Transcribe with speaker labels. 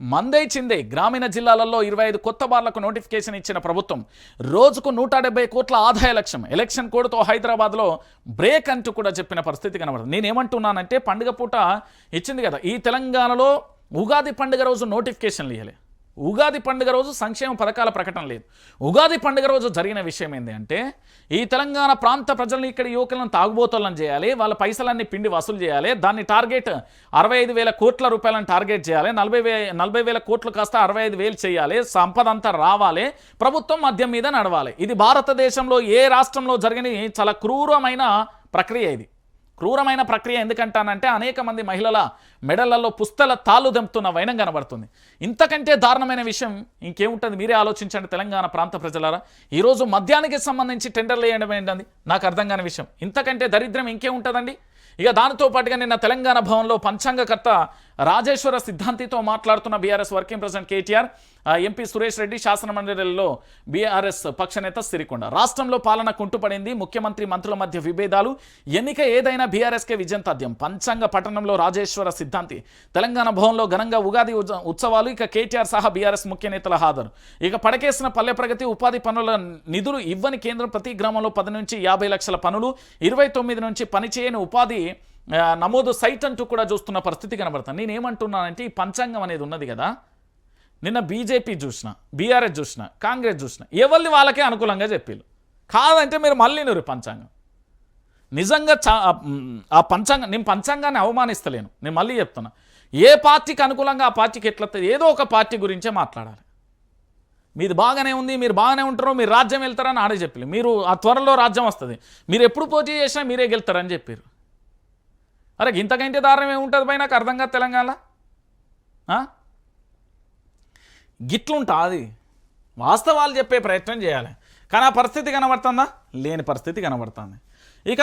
Speaker 1: మందే చిందే గ్రామీణ జిల్లాలలో ఇరవై ఐదు కొత్త బార్లకు నోటిఫికేషన్ ఇచ్చిన ప్రభుత్వం. రోజుకు నూట డెబ్బై కోట్ల ఆదాయ లక్ష్యం. ఎలక్షన్ కోడ్తో హైదరాబాద్లో బ్రేక్ అంటూ కూడా చెప్పిన పరిస్థితి కనబడుతుంది. నేనేమంటున్నానంటే పండుగ పూట ఇచ్చింది కదా ఈ తెలంగాణలో ఉగాది పండుగ రోజు నోటిఫికేషన్లు ఇవ్వలే ఉగాది పండుగ రోజు సంక్షేమ పథకాల ప్రకటన లేదు. ఉగాది పండుగ రోజు జరిగిన విషయం ఏంటి అంటే ఈ తెలంగాణ ప్రాంత ప్రజల్ని ఇక్కడ యువకులను తాగుబోతులను చేయాలి వాళ్ళ పైసలన్నీ పిండి వసూలు చేయాలి దాన్ని టార్గెట్ అరవై ఐదు వేల కోట్ల రూపాయలను టార్గెట్ చేయాలి నలభై వే నలభై వేల కోట్లు కాస్త అరవై ఐదు వేలు చేయాలి సంపద అంతా రావాలి ప్రభుత్వం మద్యం మీద నడవాలి. ఇది భారతదేశంలో ఏ రాష్ట్రంలో జరిగిన చాలా క్రూరమైన ప్రక్రియ ఇది. క్రూరమైన ప్రక్రియ ఎందుకంటానంటే అనేక మంది మహిళల మెడలలో పుస్తల తాళ్ళు దెంపుతున్న వైనం కనబడుతుంది. ఇంతకంటే దారుణమైన విషయం ఇంకేముంటుంది? మీరే ఆలోచించండి తెలంగాణ ప్రాంత ప్రజలారా. ఈరోజు మద్యానికి సంబంధించి టెండర్లు వేయడం ఏంటండి? నాకు అర్థం కాని విషయం. ఇంతకంటే దరిద్రం ఇంకేముంటుందండి? ఇక దానితో పాటుగా నిన్న తెలంగాణ భవన్లో పంచాంగకర్త రాజేశ్వర సిద్ధాంతితో మాట్లాడుతున్న BRS working president KTR MP Suresh Reddy శాసనమండలిలో BRS పక్షనేత సిరికొండ. రాష్ట్రంలో పాలన కుంటుపడింది ముఖ్యమంత్రి మంత్రుల మధ్య విభేదాలు ఎన్నిక ఏదైనా బీఆర్ఎస్కే విజయం తథ్యం పంచాంగ పట్టణంలో రాజేశ్వర సిద్ధాంతి. తెలంగాణ భవన్లో ఘనంగా ఉగాది ఉత్సవాలు ఇక కేటీఆర్ సహా బీఆర్ఎస్ ముఖ్య నేతల హాజరు. ఇక పడకేసిన పల్లె ప్రగతి ఉపాధి పనుల నిధులు ఇవ్వని కేంద్రం ప్రతి గ్రామంలో పది నుంచి యాభై లక్షల పనులు ఇరవై నుంచి పనిచేయని ఉపాధి అది నమోదు సైట్ అంటూ కూడా చూస్తున్న పరిస్థితి కనబడుతుంది. నేనేమంటున్నానంటే ఈ పంచాంగం అనేది ఉన్నది కదా. నిన్న బీజేపీ చూసిన బీఆర్ఎస్ చూసిన కాంగ్రెస్ చూసిన ఎవరిని వాళ్ళకే అనుకూలంగా చెప్పారు కాదంటే మీరు మళ్ళీ నురు పంచాంగం. నిజంగా ఆ పంచాంగం నేను పంచాంగాన్ని అవమానిస్తలేను. నేను మళ్ళీ చెప్తున్నా. ఏ పార్టీకి అనుకూలంగా ఆ పార్టీకి ఎట్లా ఏదో ఒక పార్టీ గురించే మాట్లాడాలి. మీది బాగానే ఉంది మీరు బాగానే ఉంటారో మీరు రాజ్యం వెళ్తారని ఆడే చెప్పారు మీరు ఆ త్వరలో రాజ్యం వస్తుంది. మీరు ఎప్పుడు పోటీ చేసినా మీరే గెలుతారని చెప్పారు. అరే ఇంతకంటే దారుణం ఏముంటుంది పై నాకు అర్థం కాదు తెలంగాణ గిట్లుంటా అది. వాస్తవాలు చెప్పే ప్రయత్నం చేయాలి. కానీ ఆ పరిస్థితి కనబడుతుందా? లేని పరిస్థితి కనబడుతుంది. ఇక